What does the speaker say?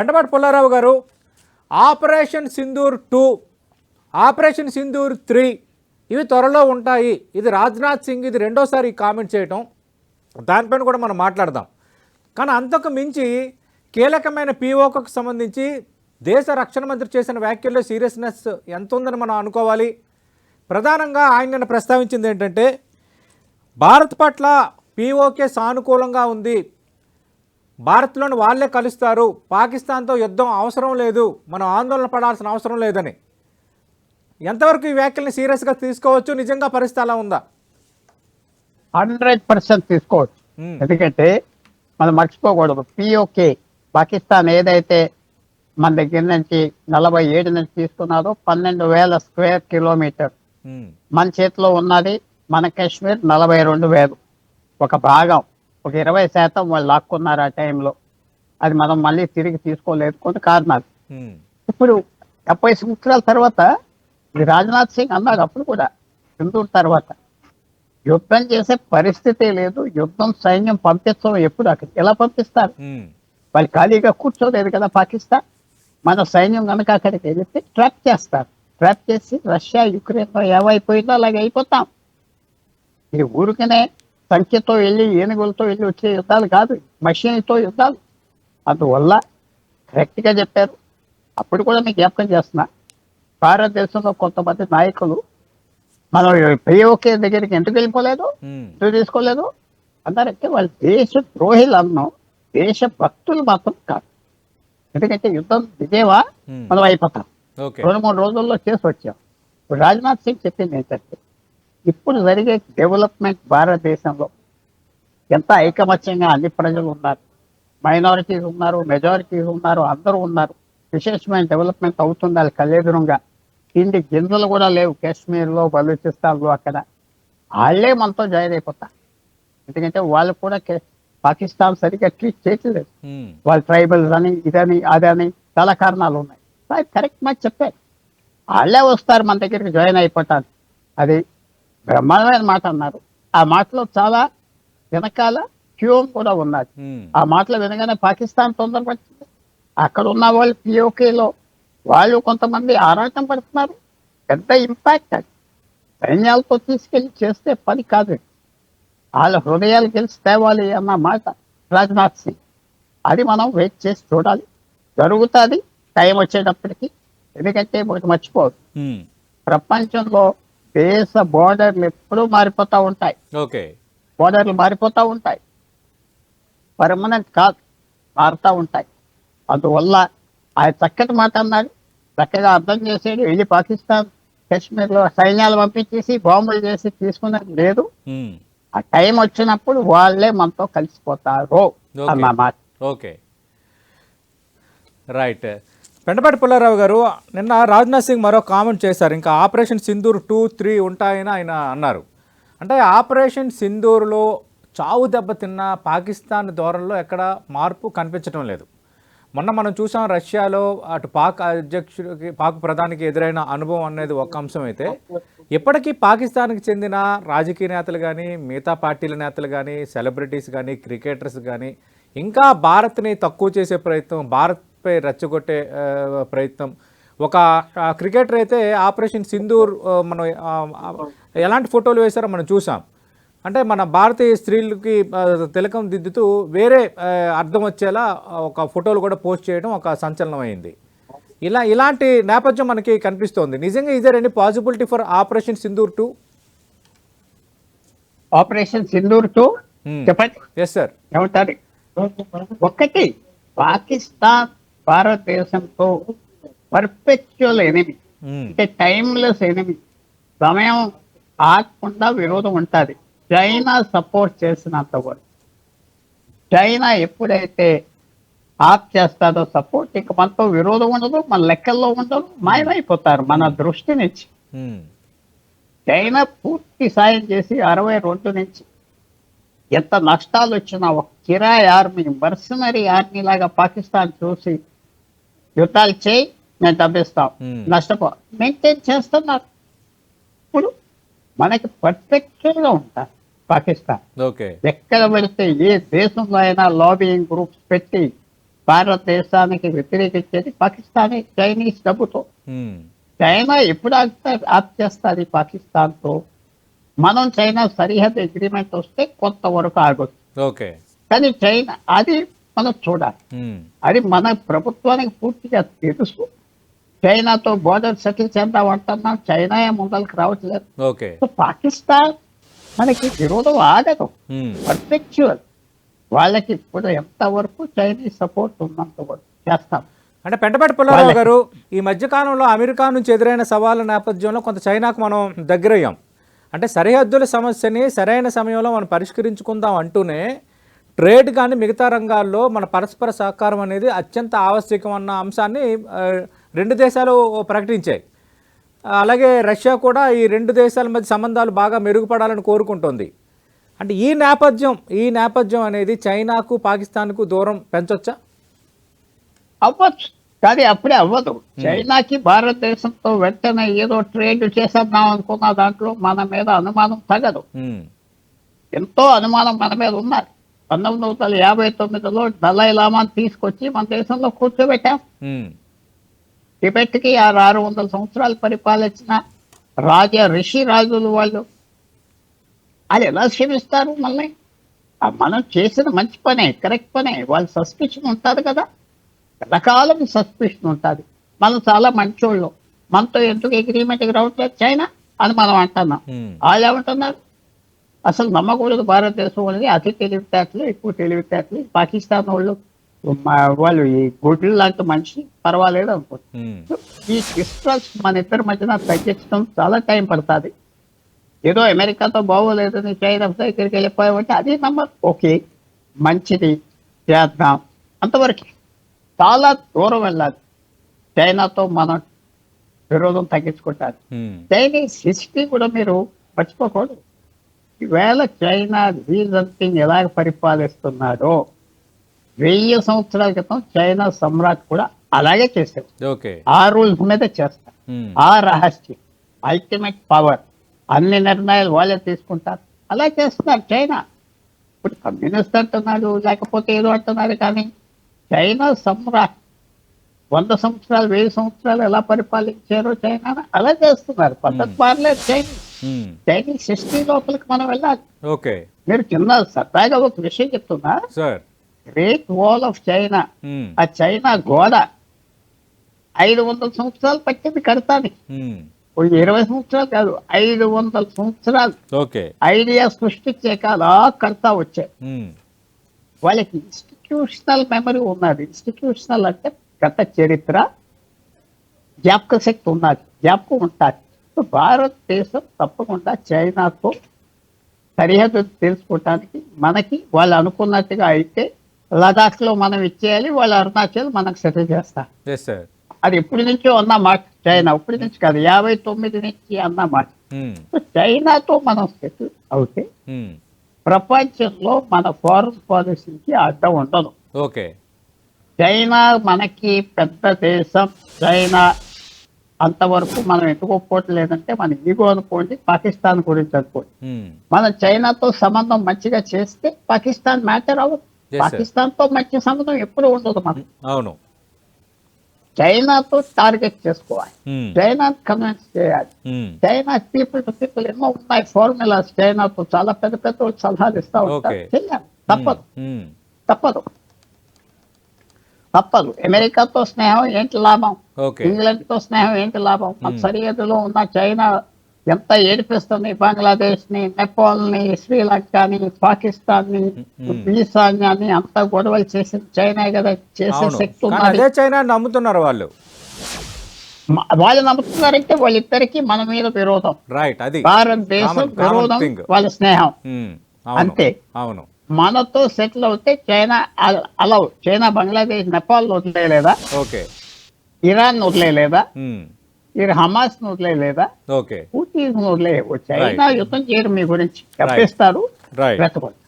Ventapati Pullarao garu operation Sindoor two operation Sindoor three ఇవి త్వరలో ఉంటాయి. ఇది రాజ్నాథ్ సింగ్ ఇది రెండోసారి కామెంట్ చేయటం. దానిపైన కూడా మనం మాట్లాడదాం. కానీ అంతకు మించి కీలకమైన పీఓకు సంబంధించి దేశ రక్షణ మంత్రి చేసిన వ్యాఖ్యల్లో సీరియస్నెస్ ఎంత ఉందని మనం అనుకోవాలి. ప్రధానంగా ఆయన నిన్న ప్రస్తావించింది ఏంటంటే భారత్ పట్ల పీఓకే సానుకూలంగా ఉంది. భారత్లోని వాళ్ళే కలుస్తారు. పాకిస్తాన్తో యుద్ధం అవసరం లేదు. మనం ఆందోళన పడాల్సిన అవసరం లేదని. ఎంతవరకు ఈ వ్యాఖ్యల్ని సీరియస్గా తీసుకోవచ్చు? నిజంగా పరిస్థితి అలా ఉందా? హండ్రెడ్ పర్సెంట్ తీసుకోవచ్చు. ఎందుకంటే మనం మర్చిపోకూడదు. పిఓకే పాకిస్తాన్ ఏదైతే మన దగ్గర నుంచి నలభై ఏడు నుంచి తీసుకున్నారో పన్నెండు వేల స్క్వేర్ కిలోమీటర్. మన చేతిలో ఉన్నది మన కాశ్మీర్ నలభై రెండు వేలు. ఒక భాగం. ఒక ఇరవై శాతం వాళ్ళు లాక్కున్నారు ఆ టైంలో. అది మనం మళ్ళీ తిరిగి తీసుకోలేదు కొన్ని కారణాలు. ఇప్పుడు డెబ్బై సంవత్సరాల తర్వాత రాజ్నాథ్ సింగ్ అన్నారు అప్పుడు కూడా సింధూర్ తర్వాత. యుద్ధం చేసే పరిస్థితి లేదు యుద్ధం సైన్యం పంపించడం ఎప్పుడు అక్కడ ఎలా పంపిస్తారు? వాళ్ళు ఖాళీగా కూర్చోలేదు కదా పాకిస్తాన్. మన సైన్యం కనుక అక్కడికి వెళితే ట్రాప్ చేస్తారు. ట్రాప్ చేసి రష్యా యుక్రెయిన్లో ఏమైపోయిందో అలాగే అయిపోతాం. ఈ ఊరికనే సంఖ్యతో వెళ్ళి ఏనుగులతో వెళ్ళి వచ్చే యుద్ధాలు కాదు మషిన్లతో యుద్ధాలు. అందువల్ల కరెక్ట్గా చెప్పారు. అప్పుడు కూడా మీకు జ్ఞాపకం చేస్తున్నా. భారతదేశంలో కొంతమంది నాయకులు మనం పిఓకే దగ్గరికి ఎందుకు వెళ్ళిపోలేదు? ఎందుకు తీసుకోలేదు? అన్నారంటే వాళ్ళు దేశ ద్రోహిలు అన్నాం దేశ భక్తులు మాత్రం కాదు. ఎందుకంటే యుద్ధం విజయవా మనం అయిపోతాం. రెండు మూడు రోజుల్లో చేసి వచ్చాం. ఇప్పుడు రాజ్నాథ్ సింగ్ చెప్పింది ఏంటంటే ఇప్పుడు జరిగే డెవలప్మెంట్ భారతదేశంలో ఎంత ఐకమత్యంగా అన్ని ప్రజలు ఉన్నారు. మైనారిటీస్ ఉన్నారు మెజారిటీస్ ఉన్నారు అందరూ ఉన్నారు. విశేషమైన డెవలప్మెంట్ అవుతుంది వాళ్ళ కళ్ళెదురుగా తిండి గింజలు కూడా లేవు. కాశ్మీర్లో బలూచిస్తాన్లో అక్కడ. వాళ్ళే మనతో జాయిన్ అయిపోతారు. ఎందుకంటే వాళ్ళు కూడా పాకిస్తాన్ సరిగ్గా ట్రీట్ చేయట్లేదు. వాళ్ళ ట్రైబల్స్ అని ఇదని అదని చాలా కారణాలు ఉన్నాయి. అది కరెక్ట్ మాట చెప్పారు. వాళ్ళే వస్తారు మన దగ్గరికి జాయిన్ అయిపోతారు. అది బ్రహ్మాండమైన మాట అన్నారు. ఆ మాటలో చాలా వెనకాల క్యూమ్ కూడా ఉన్నది. ఆ మాటలు వినగానే పాకిస్తాన్ తొందరపడుతుంది అక్కడ ఉన్న వాళ్ళు పిఓకేలో వాళ్ళు కొంతమంది ఆరాటం పడుతున్నారు. పెద్ద ఇంపాక్ట్ అది. సైన్యాలతో తీసుకెళ్ళి చేస్తే పని కాదు వాళ్ళ హృదయాలు గెలిచి తేవాలి అన్న మాట రాజ్నాథ్ సింగ్. అది మనం వెయిట్ చేసి చూడాలి. జరుగుతుంది. టైం వచ్చేటప్పటికి. ఎందుకంటే ఒకటి మర్చిపోదు ప్రపంచంలో దేశ బోర్డర్లు ఎప్పుడూ మారిపోతూ ఉంటాయి. ఓకే. బోర్డర్లు మారిపోతూ ఉంటాయి. పర్మనెంట్ కాదు. మారుతూ ఉంటాయి. అందువల్ల ఆయన చక్కటి మాట అన్నాడు. చక్కగా అర్థం చేసాడు. వెళ్ళి పాకిస్తాన్ కాశ్మీర్లో సైన్యాలు పంపించేసి బాంబులు చేసి తీసుకున్నది లేదు. ఆ టైం వచ్చినప్పుడు వాళ్ళే మనతో కలిసిపోతారు. అన్న మాట. ఓకే. రైట్. పెండపాటి పుల్లారావు గారు నిన్న రాజ్నాథ్ సింగ్ మరో కామెంట్ చేశారు. ఇంకా ఆపరేషన్ సింధూర్ టూ త్రీ ఉంటాయని ఆయన అన్నారు. అంటే ఆపరేషన్ సింధూర్లో చావు దెబ్బతిన్న పాకిస్తాన్ ధోరణిలో ఎక్కడ మార్పు కనిపించడం లేదు. మొన్న మనం చూసాం రష్యాలో అటు పాక్ అధ్యక్షుడికి పాక్ ప్రధానికి ఎదురైన అనుభవం అనేది ఒక అంశం అయితే ఇప్పటికీ పాకిస్తాన్కి చెందిన రాజకీయ నేతలు కానీ మిగతా పార్టీల నేతలు కానీ సెలబ్రిటీస్ కానీ క్రికెటర్స్ కానీ ఇంకా భారత్ని తక్కువ చేసే ప్రయత్నం భారత్ భారత్పై రెచ్చగొట్టే ప్రయత్నం. ఒక క్రికెటర్ అయితే ఆపరేషన్ సింధూర్ మనం ఎలాంటి ఫోటోలు వేశారో మనం చూసాం అంటే మన భారతీయ స్త్రీలకి తిలకం దిద్దుతూ వేరే అర్థం వచ్చేలా ఒక ఫోటోలు కూడా పోస్ట్ చేయడం ఒక సంచలనం అయింది ఇలా ఇలాంటి నేపథ్యం మనకి కనిపిస్తోంది. నిజంగా ఇదే any possibility for operation Sindoor two? Operation Sindoor two? చెప్పండి. ఎస్ సార్ ఏమంటారు? ఒకటి పాకిస్తాన్ భారతదేశంతో పర్ఫెక్చువల్ ఎనిమి అంటే టైమ్లెస్ ఎనిమి సమయం ఆగకుండా విరోధం ఉంటుంది. చైనా సపోర్ట్ చేసినంత వరకు. చైనా ఎప్పుడైతే ఆఫ్ చేస్తాదో సపోర్ట్ ఇక మనతో విరోధం ఉండదు మన లెక్కల్లో ఉండదు మాయమైపోతారు మన దృష్టి నుంచి. చైనా పూర్తి సాయం చేసి అరవై రెండు నుంచి ఎంత నష్టాలు వచ్చినా ఒక కిరాయి ఆర్మీ మర్సనరీ ఆర్మీ లాగా పాకిస్తాన్ చూసి యుద్ధాలు చేయి మేము తప్పిస్తాం. నష్టపో. మెయింటైన్ చేస్తున్నారు ఇప్పుడు మనకి పర్ఫెక్ట్గా ఉంటారు పాకిస్తాన్ ఎక్కడ పెడితే ఏ దేశంలో అయినా లాబింగ్ గ్రూప్స్ పెట్టి భారతదేశానికి వ్యతిరేకించేది పాకిస్తానీ చైనీస్ డబ్బుతో. చైనా ఎప్పుడు చేస్తుంది పాకిస్తాన్తో? మనం చైనా సరిహద్దు అగ్రిమెంట్ వస్తే కొంతవరకు ఆగొచ్చు. కానీ చైనా అది మనం చూడాలి. అది మన ప్రభుత్వానికి పూర్తిగా తెలుసు. చైనాతో బోర్డర్ సెటిల్ చేద్దాం అంటున్నాం చైనా ముందరికి రావట్లేదు. పాకిస్తాన్ మనకి విరోధం ఆగదు. పర్ఫెక్చువల్ వాళ్ళకి ఇప్పుడు ఎంతవరకు చైనీస్ సపోర్ట్ ఉన్నంత వరకు చేస్తాం. అంటే పెంటపేట పుల్లారావు. గారు ఈ మధ్యకాలంలో అమెరికా నుంచి ఎదురైన సవాళ్ళ నేపథ్యంలో కొంత చైనాకు మనం దగ్గరయ్యాం. అంటే సరిహద్దుల సమస్యని సరైన సమయంలో మనం పరిష్కరించుకుందాం అంటూనే ట్రేడ్ కానీ మిగతా రంగాల్లో మన పరస్పర సహకారం అనేది అత్యంత ఆవశ్యకం అన్న అంశాన్ని రెండు దేశాలు ప్రకటించాయి. అలాగే రష్యా కూడా ఈ రెండు దేశాల మధ్య సంబంధాలు బాగా మెరుగుపడాలని కోరుకుంటోంది. అంటే ఈ నేపథ్యం ఈ నేపథ్యం అనేది చైనాకు పాకిస్తాన్కు దూరం పెంచొచ్చా? అవ్వచ్చు. కానీ అప్పుడే అవ్వదు. చైనాకి భారతదేశంతో వెంటనే ఏదో ట్రేడ్ చేసేద్దాం అనుకున్న దాంట్లో మన మీద అనుమానం తగదు. ఎంతో అనుమానం మన మీద ఉన్నది. పంతొమ్మిది వందల యాభై తొమ్మిదిలో దలై లామాని తీసుకొచ్చి మన దేశంలో కూర్చోబెట్టాం. టిబెట్కి ఆరు ఆరు వందల సంవత్సరాలు పరిపాలించిన రాజ రిషి రాజులు వాళ్ళు. అది ఎలా క్షమిస్తారు మళ్ళీ? ఆ మనం చేసిన మంచి పనే కరెక్ట్ పనే. వాళ్ళ సస్పిషన్ ఉంటుంది కదా. రకాలం సస్పిషన్ ఉంటుంది. మనం చాలా మంచోళ్ళు. మనతో ఎందుకు అగ్రిమెంట్కి రావట్లేదు చైనా అని మనం అంటున్నాం. వాళ్ళు ఏమంటున్నారు? అసలు నమ్మకూడదు భారతదేశం వాళ్ళని అతి తెలివితేటలు ఎక్కువ తెలివితేటలు పాకిస్తాన్ వాళ్ళు వాళ్ళు ఈ గుడ్లు లాంటి మనిషి పర్వాలేదు అనుకుంటున్నారు ఉమ్, ఈ డిస్ట్రస్ట్ మన ఇద్దరి మధ్యన తగ్గించడం చాలా టైం పడుతుంది. ఏదో అమెరికాతో బాగోలేదని చైనా దగ్గరికి వెళ్ళిపోయామంటే అది నమ్మరు ఓకే మంచిది చేద్దాం. అంతవరకు చాలా దూరం వెళ్ళాలి. చైనాతో మనం విరోధం తగ్గించుకుంటారు. ఉమ్, చైనీస్ హిస్టరీ కూడా మీరు మర్చిపోకూడదు. ఈవేళ చైనా రీజంతింగ్ ఎలాగ పరిపాలిస్తున్నాడో వెయ్యి సంవత్సరాల క్రితం చైనా సమ్రాట్ కూడా అలాగే చేశాడు ఆ రూల్స్ మీద చేస్తారు ఆ రహస్యం అల్టిమేట్ పవర్ అన్ని నిర్ణయాలు వాళ్ళే తీసుకుంటారు. అలా చేస్తున్నారు చైనా. ఇప్పుడు కమ్యూనిస్ట్ అంటున్నారు లేకపోతే ఏదో అంటున్నారు కానీ చైనా సమ్రాట్ వంద సంవత్సరాలు వెయ్యి సంవత్సరాలు ఎలా పరిపాలించారో చైనా అలా చేస్తున్నారు. పద్ధతి మారలేదు చైనీస్ ఉమ్, చైనీస్ హిస్టరీ లోపలికి మనం వెళ్ళాలి. ఓకే మీరు చిన్న సరదాగా ఒక విషయం చెప్తున్నా. Sir great wall of China ఆ చైనా గోడ ఐదు వందల సంవత్సరాలు పట్టింది కడతానికి. ఓ ఇరవై సంవత్సరాలు కాదు ఐదు వందల సంవత్సరాలు. ఐడియా సృష్టించే కాదు ఆ కడతా వచ్చాయి ఉమ్, వాళ్ళకి ఇన్స్టిట్యూషనల్ మెమరీ ఉన్నది. ఇన్స్టిట్యూషనల్ అంటే గత చరిత్ర జ్ఞాపక శక్తి ఉన్నది. జ్ఞాపకం ఉంటుంది భారతదేశం తప్పకుండా చైనాతో సరిహద్దు తెలుసుకోవటానికి మనకి వాళ్ళు అనుకున్నట్టుగా అయితే లదాఖ్లో మనం ఇచ్చేయాలి వాళ్ళు అరుణాచల్ మనకు సెటిల్ చేస్తారు. అది ఎప్పటి నుంచో అన్న మాట చైనా ఇప్పటి నుంచి కాదు యాభై తొమ్మిది నుంచి అన్న మాట. సో చైనాతో మనం సెటిల్ అవుతే ఉమ్, ప్రపంచంలో మన ఫారెన్ పాలసీకి అడ్డం ఉండదు. ఓకే చైనా మనకి పెద్ద దేశం చైనా అంతవరకు మనం ఎందుకు ఒప్పుకోవట్లేదంటే మన ఈగో అనుకోండి పాకిస్తాన్ గురించి అనుకోండి. మనం చైనాతో సంబంధం మంచిగా చేస్తే పాకిస్తాన్ మ్యాటర్ అవ్వదు. పాకిస్తాన్తో మంచి సంబంధం ఎప్పుడు ఉండదు మనం అవును. చైనాతో టార్గెట్ చేసుకోవాలి. చైనా కన్విన్స్ చేయాలి. చైనా పీపుల్ టు పీపుల్ ఎన్నో ఉన్నాయి ఫార్ములాస్ చైనాతో. చాలా పెద్ద పెద్ద సలహాలు ఇస్తా ఉంటారు. చెయ్యాలి. తప్పదు. తప్పదు. తప్పదు. అమెరికాతో స్నేహం ఏంటి లాభం? ఇంగ్లాండ్తో స్నేహం ఏంటి లాభం? మన. సరిహద్దులో ఉన్న చైనా ఎంత ఏడిపిస్తుంది? బంగ్లాదేశ్ని నేపాల్ని శ్రీలంకని పాకిస్తాన్ని. ఈశాన్యాన్ని అంతా గొడవలు చేసిన చైనా కదా చేసే శక్తి అదే చైనా నమ్ముతున్నారు వాళ్ళు. వాళ్ళు నమ్ముతున్నారంటే వాళ్ళిద్దరికి మన మీద విరోధం. రైట్ అది. భారతదేశం విరోధం. వాళ్ళ స్నేహం. అంతే. అవును. మనతో సెటిల్ అవుతే China allow China Bangladesh Nepal వదిలేయలేదా okay. Iran వదిలేయలేదా ఉమ్, మీరు హమాస్ వదిలేయలేదా పూర్తి వదిలేయవు చైనా. యుద్ధం చేయరు మీ గురించి తప్పిస్తారు రైట్ బ్రతకండి